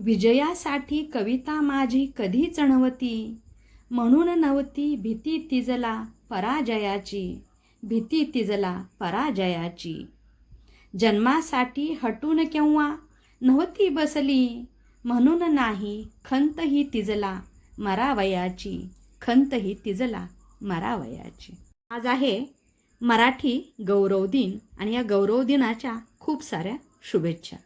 विजयासाठी कविता माझी कधीच नव्हती म्हणून नव्हती भीती तिजला पराजयाची भीती तिजला पराजयाची. जन्मासाठी हटून केव्हा नव्हती बसली? म्हणून नाही खंत ही तिजला मरावयाची खंत ही तिजला मरावयाची. आज आहे मराठी गौरव दिन आणि या गौरव दिनाच्या खूप साऱ्या शुभेच्छा.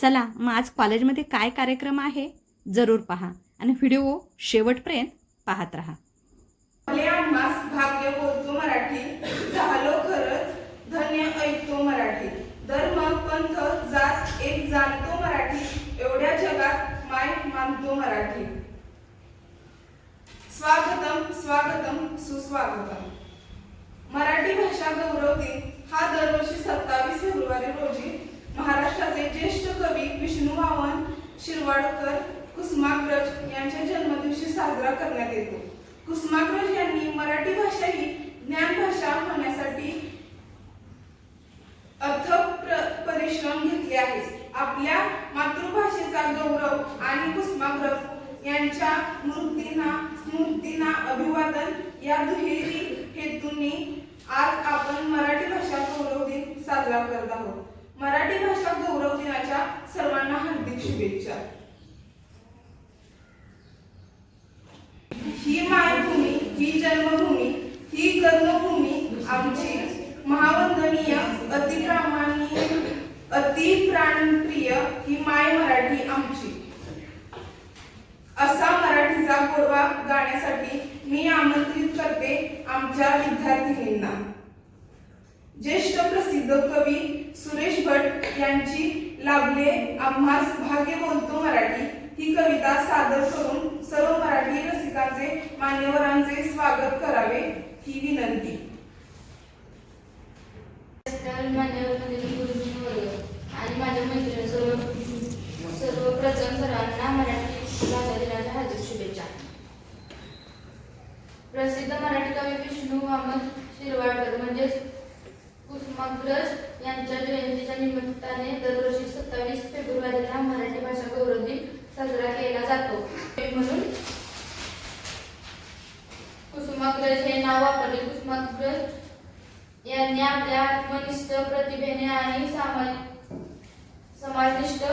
चला मग आज कॉलेजमध्ये काय कार्यक्रम आहे? जरूर पहा. आणि व्हिडिओ शेवटपर्यंत पाहत राहा. भाग्य बोलतो मराठी. झालो खरंच धन्य ऐकतो मराठी. धर्म पंथ जात एक जाणतो मराठी. एवढ्या जगात माय मानतो मराठी. स्वागतम स्वागतम सुस्वागतम. मराठी भाषा गौरव दिन हा दरवर्षी सत्तावीस फेब्रुवारी रोजी महाराष्ट्राचे ज्येष्ठ कवी विष्णू वामन शिरवाडकर कुसुमाग्रज यांच्या जन्मदिवशी साजरा करण्यात येतो. कुसुमाग्रज यांनी मराठी भाषा ही ज्ञानभाषा होण्यासाठी अथक परिश्रम घेतले आहेत. आपल्या मातृभाषेचा गौरव आणि कुसुमाग्रज यांच्या मूर्तींना स्मृतींना अभिवादन या दुहेरी हेतूंनी आज आपण मराठी भाषा गौरव दिन साजरा करत आहोत. मराठी भाषा गौरव दिनाच्या सर्वांना हार्दिक शुभेच्छा. ही मायभूमी ही जन्मभूमी ही कर्मभूमी आमची महावंदनीय अतिप्रामाणीय अति प्राणप्रिय ही माय मराठी आमची. असा मराठीचा गोडवा गाण्यासाठी मी आमंत्रित करते आमच्या विद्यार्थिनींना. ज्येष्ठ प्रसिद्ध कवी सुरेश भट यांची लाभले आम्हास भाग्य बोलतो मराठी. ही कविता सादर करून सर्व मराठी रसिकांचे मान्यवरांचे स्वागत करावे ही विनंती. गुरुजी वर्ग आणि माझ्या मैत्रिणी सर्व सर्वप्रथम सर्वांना मराठी भाषा दिनाच्या हार्दिक शुभेच्छा. प्रसिद्ध मराठी कवी विष्णू वामन शिरवाडकर म्हणजेच कुसुमाग्रज यांच्या जयंतीच्या निमित्ताने दरवर्षी सत्तावीस फेब्रुवारीला मराठी भाषा गौरव दिन साजरा केला जातो. म्हणून कुसुमाग्रज हे नाव वापरले. कुसुमाग्रज यांनी आपल्या आत्मनिष्ठ प्रतिभेने आणि समाजनिष्ठ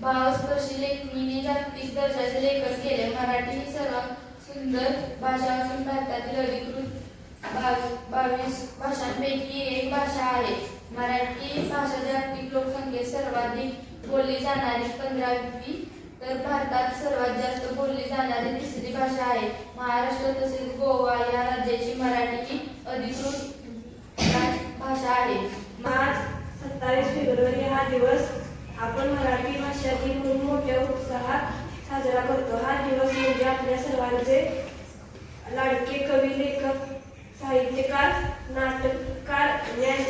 भावस्पर्शी लेखणीने जागतिक दर्जाचे लेखन केले. मराठी ही सर्वात सुंदर भाषा असून भारतातील अधिकृत बावीस भाषांपैकी एक भाषा आहे. मराठी भाषा जागतिक लोकसंख्येत सर्वाधिक बोलली जाणारी पंधरावी तर भारतात सर्वात जास्त बोलली जाणारी तिसरी भाषा आहे. महाराष्ट्र तसेच गोवा या राज्याची मराठी ही अधिकृत भाषा आहे. आज सत्तावीस फेब्रुवारी हा दिवस आपण मराठी भाषा दिन म्हणून मोठ्या उत्साहात साजरा करतो. हा दिवस म्हणजे आपल्या सर्वांचे लाडके कवी लेखक साहित्यकार नाटककार ज्ञान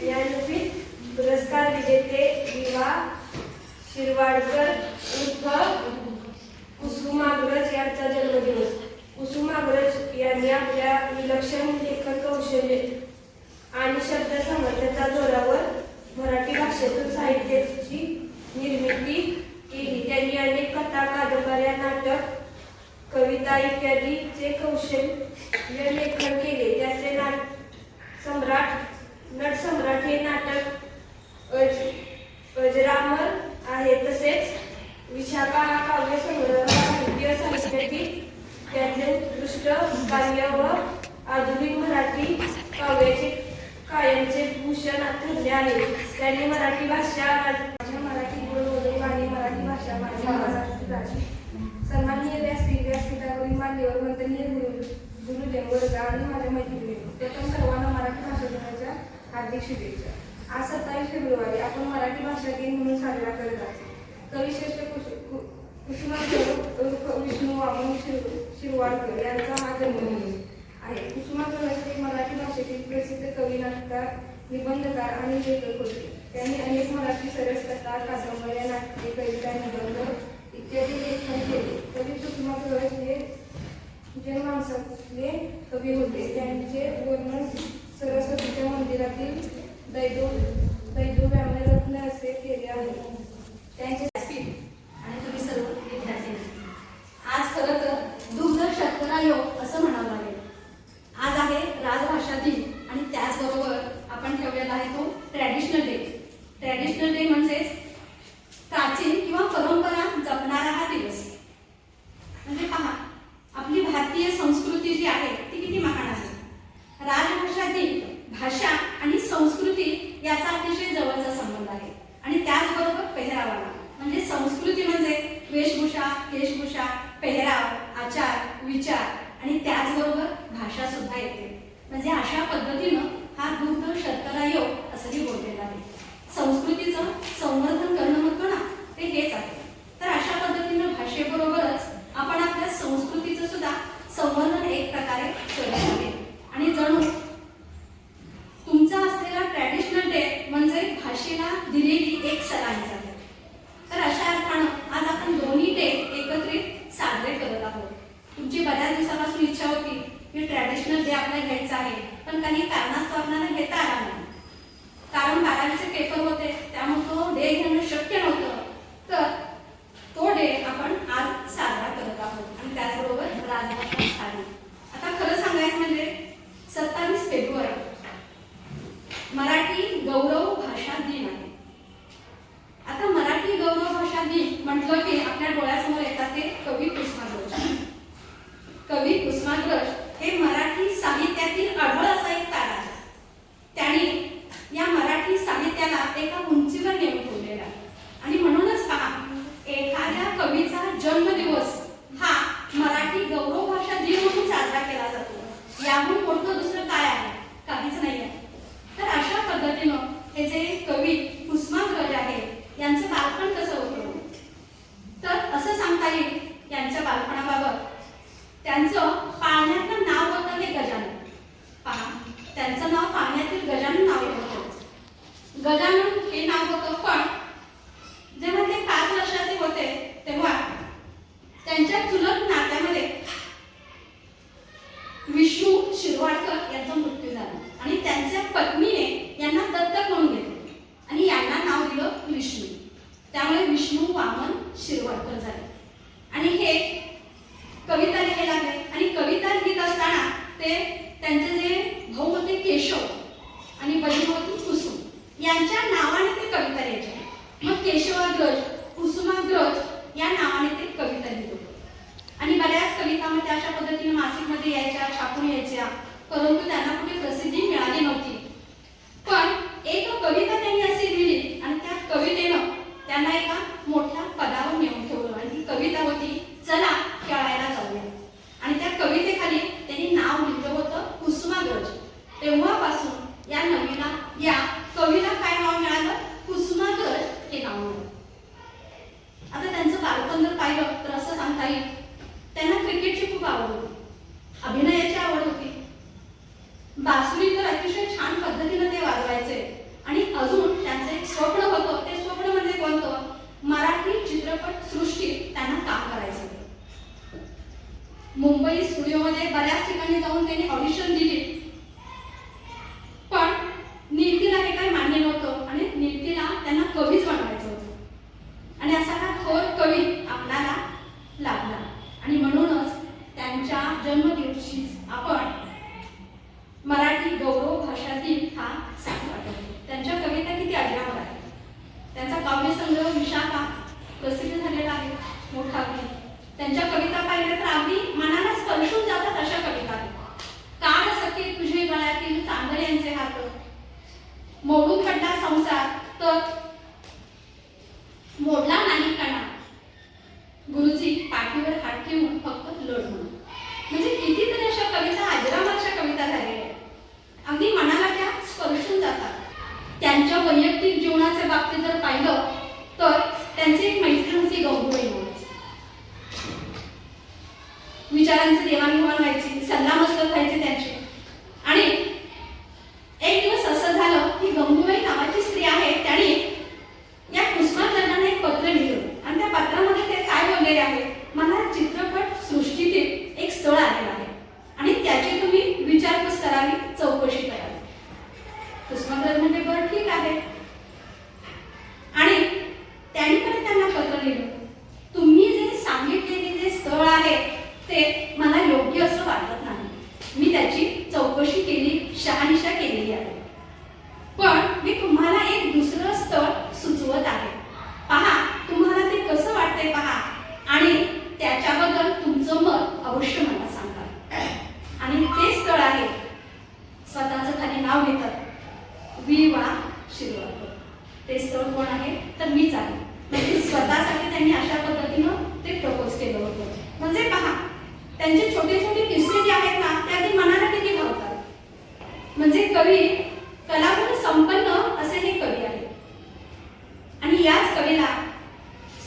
ज्ञानपीठ पुरस्कार विजेते विवा शिरवाडकर उर्फ कुसुमाग्रज यांचा जन्मदिवस. कुसुमाग्रज यांनी आपल्या विलक्षण लेखन कौशल्य आणि शब्द सामर्थ्याच्या जोरावर मराठी भाषेतून साहित्याची निर्मिती केली. त्यांनी अनेक कथा कादंबऱ्या नाटक कविता इत्यादीचे कौशल्य लेखन केले. त्याचे नाट सम्राट नटसम्राट हे नाटक अज अजरामर आहे. तसेच विशाखा हा काव्य संग्रह भारतीय साहित्यातील त्याचे उत्कृष्ट कार्य व आधुनिक मराठी काव्याचे कायमचे भूषण ठरले आहे. त्यांनी मराठी भाषा माझ्या मराठी गुरुवरील आणि मराठी भाषा माझ्या महाराष्ट्र राज्य सन्माननीय व्यासपीठ व्यासपीठावरील मान्यवर वंदनीय गुरु गुरुदेव वर्ग आणि माझ्या मैत्रिणी. प्रथम सर्वांना मराठी भाषा दिनाच्या हार्दिक शुभेच्छा आज सत्तावीस फेब्रुवारी आपण मराठी भाषा दिन म्हणून साजरा करत आहोत. कविश्रेष्ठ कुसु कु- विष्णू वामन शिर शिरवाडकर यांचा हा जन्मदिन आहे. कुसुमाग्रह हे मराठी भाषेतील प्रसिद्ध कवी नाटककार निबंधकार आणि लेखक होते. त्यांनी अनेक मराठी सरस कथा कादंबऱ्या नाटके कविता निबंध saliva. कवी कुसुमाग्रज हे मराठी साहित्यातील आढळ âmbito विचारांचे देवाणघेवाण व्हायची सल्लामसलत व्हायचे त्यांची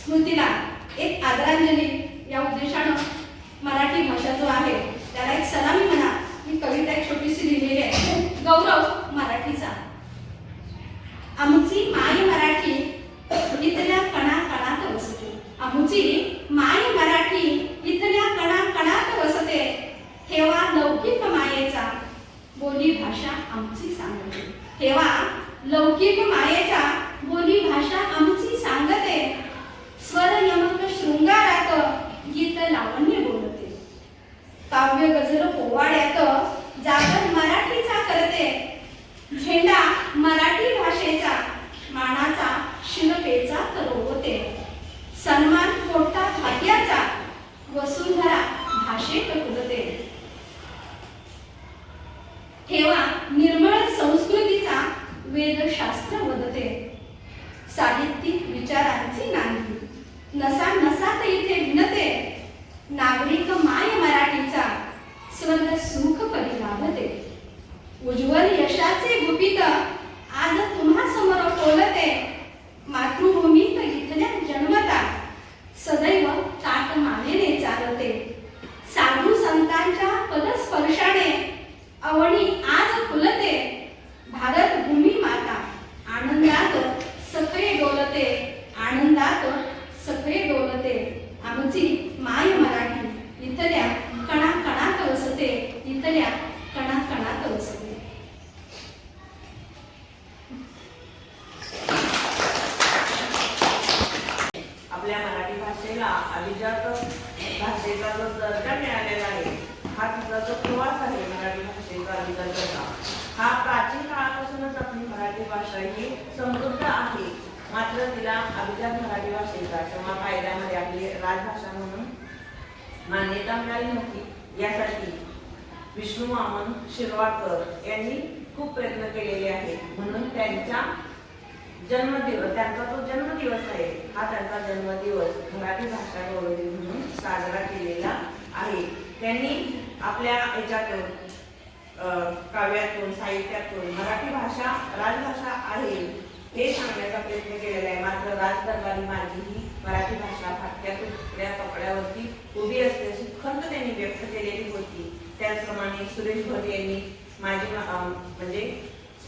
एक आदरांजली या उद्देशानं मराठी भाषा जो आहे त्याला एक सलामी म्हणा. ही कविता एक छोटीशी लिहिलेली आहे. गौरव मराठीचा. आमची माय मराठी इथल्या कणा कणात वसते. आमची माय मराठी इथल्या कणा कणात वसते. ठेवा लौकिक मायेचा. बोली भाषा आमची सांगते. ठेवा लौकिक मायेचा. बोली भाषा आमची सांगते. स्वर यमक शृंगारात गीत लावण्य बोलते. काव्य गजल पोवाड्यात जागर मराठीचा करते. झेंडा मराठी भाषेचा मानाचा शिलपेचा तरवते सन्मान कोटा भाग्याचा वसुंधरा भाषेत कुलते ठेवा निर्मळ संस्कृतीचा वेदशास्त्र वदते. साहित्यिक विचारांची नांदी. नसा नसा नसात इथे विनते. नागरिक माय मराठीचा स्वर्ग सुख परिलाभते. उज्ज्वल यशाचे गुपित आज तुम्हा समोर खोलते मातृभूमीत इथल्या जन्मता सदैव ताट मानेने चालते साधू संतांच्या पदस्पर्शाने अवणी आज फुलते भारत भूमी माता आनंदात सखळे डोलते आनंदात सखळे डोलते आमची माय मराठी इथल्या कणा कणात वसते इथल्या कणा कणात वसते आपल्या मराठी भाषेला अभिजात भाषेचा जो दर्जा मिळालेला आहे हा तिचा जो प्रवास आहे मराठी भाषेचा अभिजात दर्जा हा प्राचीन काळापासूनच आपली मराठी भाषा ही समृद्ध आहे. मात्र तिला अभिजात मराठी भाषेचा किंवा कायद्यामध्ये आपली राजभाषा म्हणून मान्यता मिळाली नव्हती. यासाठी विष्णू वामन शिरवाडकर यांनी खूप प्रयत्न केलेले आहेत. म्हणून त्यांच्या जन्मदिवस त्यांचा तो जन्मदिवस आहे हा त्यांचा जन्मदिवस मराठी भाषा गौरव म्हणून साजरा केलेला आहे. त्यांनी आपल्या याच्यातून अं, काव्यातून साहित्यातून मराठी भाषा राजभाषा आहे हे सांगण्याचा प्रयत्न केलेला आहे. मात्र राजदरबारी माझी ही मराठी भाषा फाटक्या तुटल्या कपड्यावरती उभी असते अशी खंत त्यांनी व्यक्त केलेली होती. त्याचप्रमाणे सुरेश भट यांनी माझी म्हणजे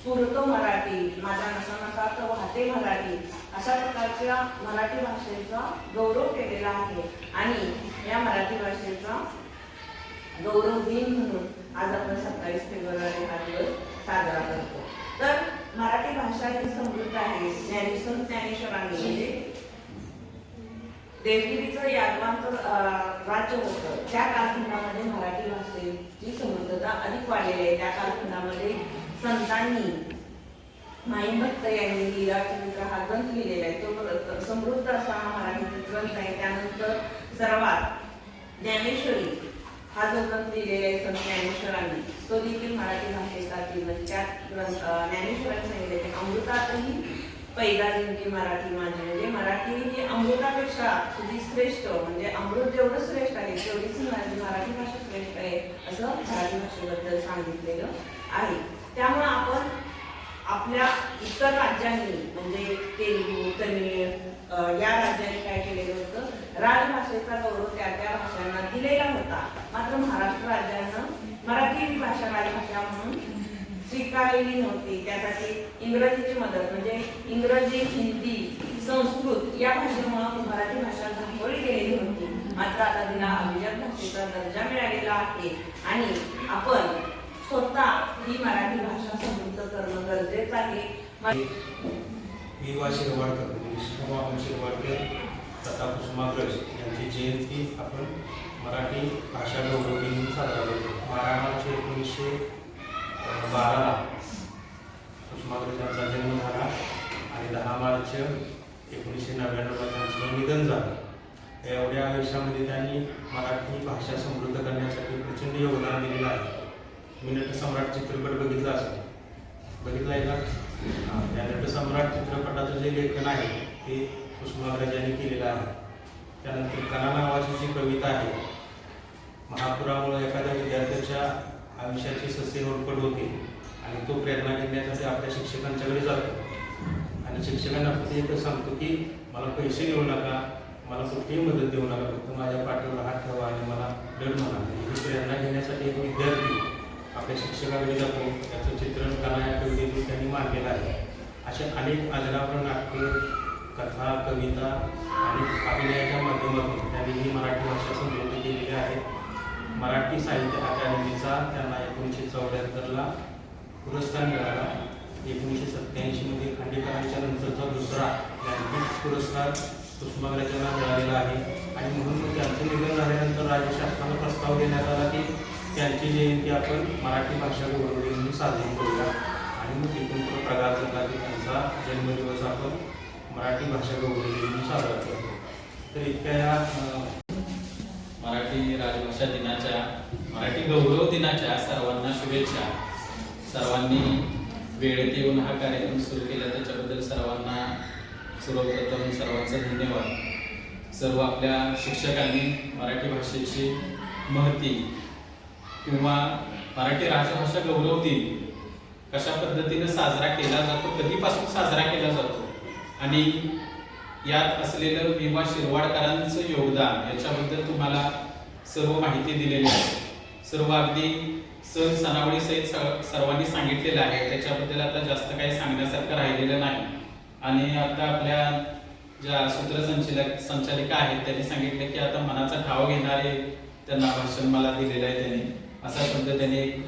स्फुरतो मराठी माझा नसा नसा तर वाहते मराठी अशा प्रकारच्या मराठी भाषेचा गौरव केलेला आहे. आणि या मराठी भाषेचा गौरव दिन म्हणून आज आपण सत्तावीस फेब्रुवारी हा दिवस साजरा करतो. तर मराठी भाषा ही समृद्ध आहे. ज्ञानेश्वर ज्ञानेश्वरांनी म्हणजे देवगिरीचं यादवांचं राज्य होतं. त्या कालखंडामध्ये मराठी भाषेची समृद्धता अधिक वाढलेली आहे. त्या कालखंडामध्ये संतांनी माई भक्त यांनी लीलाचरित्र हा ग्रंथ लिहिलेला आहे. तो समृद्ध असा हा मराठी ग्रंथ आहे. त्यानंतर सर्वात ज्ञानेश्वरी हा जो ग्रंथ लिहिलेला आहे संत ज्ञानेश्वरांनी तो देखील मराठी भाषेचा म्हणजे त्या ग्रंथ ज्ञानेश्वरांनी सांगितले की अमृतातही पैदा जिंकी मराठी माझी. म्हणजे मराठी ही अमृतापेक्षा तुझी श्रेष्ठ म्हणजे अमृत जेवढं श्रेष्ठ आहे तेवढीच मराठी मराठी भाषा श्रेष्ठ आहे असं मराठी भाषेबद्दल सांगितलेलं आहे. त्यामुळं आपण आपल्या इतर राज्यांनी म्हणजे तेलुगू तमिळ या राज्यांनी काय केलेलं होतं? राजभाषेचा गौरव त्या त्या भाषांना दिलेला होता. मात्र महाराष्ट्र राज्यानं मराठी भाषा राजभाषा म्हणून स्वीकारलेली नव्हती. त्यासाठी इंग्रजीची मदत म्हणजे इंग्रजी हिंदी संस्कृत या भाषेमुळे मराठी भाषा धांगोळी गेलेली होती. मात्र आता तिला अभिजात भाषेचा दर्जा मिळालेला आहे. आणि आपण स्वतः ही मराठी भाषा समृद्ध करणं गरजेचं आहे. शिरवाडकर शिरवाडकर तथा कुसुमाग्रज यांची जयंती आपण मराठी भाषा गौरव दिन साजरा करतो. बारा मार्च एकोणीसशे बाराला कुसुमाग्रज यांचा जन्म झाला आणि दहा मार्च एकोणीसशे नव्याण्णवला त्यांचं निधन झालं. एवढ्या आयुष्यामध्ये त्यांनी मराठी भाषा समृद्ध करण्यासाठी प्रचंड योगदान दिलेलं आहे. मी नटसम्राट चित्रपट बघितला असतो बघितला आहे का? त्या नटसम्राट चित्रपटाचं जे लेखन आहे ते कुसुमाग्रज यांनी केलेलं आहे. त्यानंतर कला नावाची जी कविता आहे महापुरामुळे एखाद्या विद्यार्थ्याच्या आयुष्याची सस्य होरपट होते आणि तो प्रेरणा घेण्यासाठी आपल्या शिक्षकांच्याकडे जातो. आणि शिक्षकांना फक्त एकच सांगतो की मला पैसे घेऊ नका मला कुठलीही मदत देऊ नका फक्त माझ्या पाठीवर हात ठेवा आणि मला दड म्हणा ही प्रेरणा घेण्यासाठी एक विद्यार्थी आपल्या शिक्षकाकडे जातो त्याचं चित्रण कला या कवितेतून त्यांनी मांडलेलं आहे. असे अनेक अजरामर नाटके कथा कविता आणि अभिनयाच्या माध्यमातून त्यांनी ही मराठी भाषा समृद्ध केलेली आहे. मराठी साहित्य अकादमीचा त्यांना एकोणीसशे चौऱ्याहत्तरला पुरस्कार मिळाला. एकोणीसशे सत्त्याऐंशीमध्ये खांडेकरांच्या नंतरचा दुसरा ज्ञानपीठ पुरस्कार कुसुमाग्रजांना मिळालेला आहे. आणि म्हणून त्यांचं निधन झाल्यानंतर राज्य शासनाला प्रस्ताव देण्यात आला की त्यांची जयंती आपण मराठी भाषा गौरव म्हणून साजरी करूया. आणि मग तिथून पुढे प्रकार झाला की त्यांचा जन्मदिवस आपण मराठी भाषा गौरव म्हणून साजरा करतो. तर इतक्या या मराठी राजभाषा दिनाच्या मराठी गौरव दिनाच्या सर्वांना शुभेच्छा. सर्वांनी वेळेत येऊन हा कार्यक्रम सुरू केला त्याच्याबद्दल सर्वांना सर्वप्रथम सर्वांचा धन्यवाद. सर्व आपल्या शिक्षकांनी मराठी भाषेची महती किंवा मराठी राजभाषा गौरव दिन कशा पद्धतीनं साजरा केला जातो कधीपासून साजरा केला जातो? आणि यात असलेलं विमा शिरवाडकरांचं योगदान याच्याबद्दल तुम्हाला सर्व माहिती दिलेली आहे. सर्व अगदी सण सणावळी सहित स- सर्वांनी सांगितलेलं आहे. त्याच्याबद्दल आता जास्त काही सांगण्यासारखं राहिलेलं नाही. आणि आता आपल्या ज्या सूत्रसंचालक संचालिका आहेत त्यांनी सांगितलं की आता मनाचा ठाव घेणारे त्यांना भाषण मला दिलेलं आहे त्यांनी. असा शब्द त्यांनी एक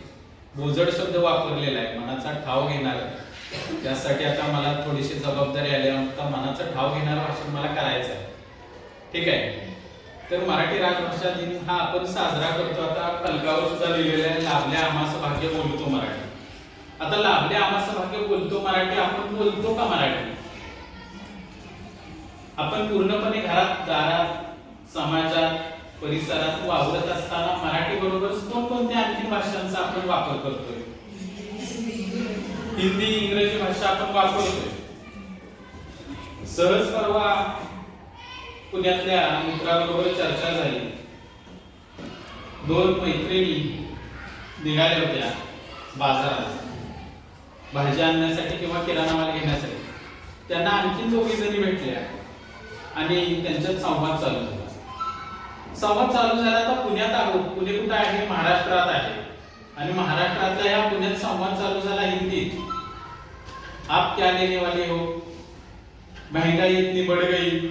बोजड शब्द वापरलेला आहे मनाचा ठाव घेणार. त्यासाठी आता मला थोडीशी जबाबदारी आल्यानंतर आता मनाचा ठाव घेणार भाषण मला करायचं आहे. ठीक आहे? तर मराठी राजभाषा दिन हा आपण साजरा करतो. आता फलकावर सुद्धा लिहिलेला आहे लाभल्या आमास भाग्य बोलतो मराठी. आता लाभल्या आमास भाग्य बोलतो मराठी आपण बोलतो का मराठी? आपण पूर्णपणे घरात दारात समाजात परिसरात वावरत असताना मराठी बरोबरच कोणकोणत्या आणखी भाषांचा आपण वापर करतोय? हिंदी इंग्रजी भाषा आपण वापरतोय. सहज परवा पुण्यातल्या मित्राबरोबर चर्चा झाली. दोन मैत्रिणी निघाल्या होत्या बाजारात. भाज्या आणण्यासाठी किंवा किराणा माल घेण्यासाठी. त्यांना आणखी दोघी जणी भेटल्या आणि त्यांच्यात संवाद चालू. झाला संवाद चालू झाला तर पुण्यात आहोत. पुणे कुठं आहे? महाराष्ट्रात आहे. आणि महाराष्ट्रातल्या या पुण्यात संवाद चालू झाला हिंदीत. आप क्या लेने वाले हो? महंगाई इतनी बढ़ गई.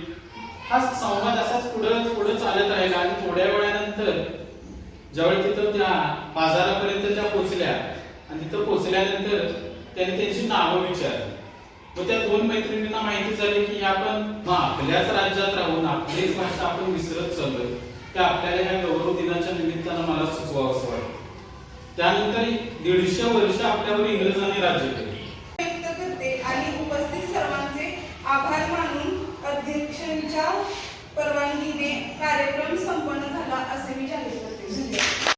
हा संवाद असाच पुढं पुढं चालत राहिला आणि थोड्या वेळानंतर जवळ तिथं त्या बाजारापर्यंत त्या पोचल्या. आणि तिथं पोहोचल्यानंतर त्यांनी त्यांची नावं विचारली. व त्या दोन मैत्रिणींना माहिती झाली की आपण मग आपल्याच राज्यात राहून आपलीच भाषा आपण विसरत चाललोय. त्या आपल्याला ह्या गौरव दिनाच्या निमित्तानं मला सुचवा असं वाटतं. त्यानंतर दीडशे वर्ष आपल्यावर इंग्रजांनी राज्य केले. करते आणि उपस्थित सर्वांचे आभार मानून अध्यक्षांच्या परवानगीने कार्यक्रम संपन्न झाला असे मी जाहीर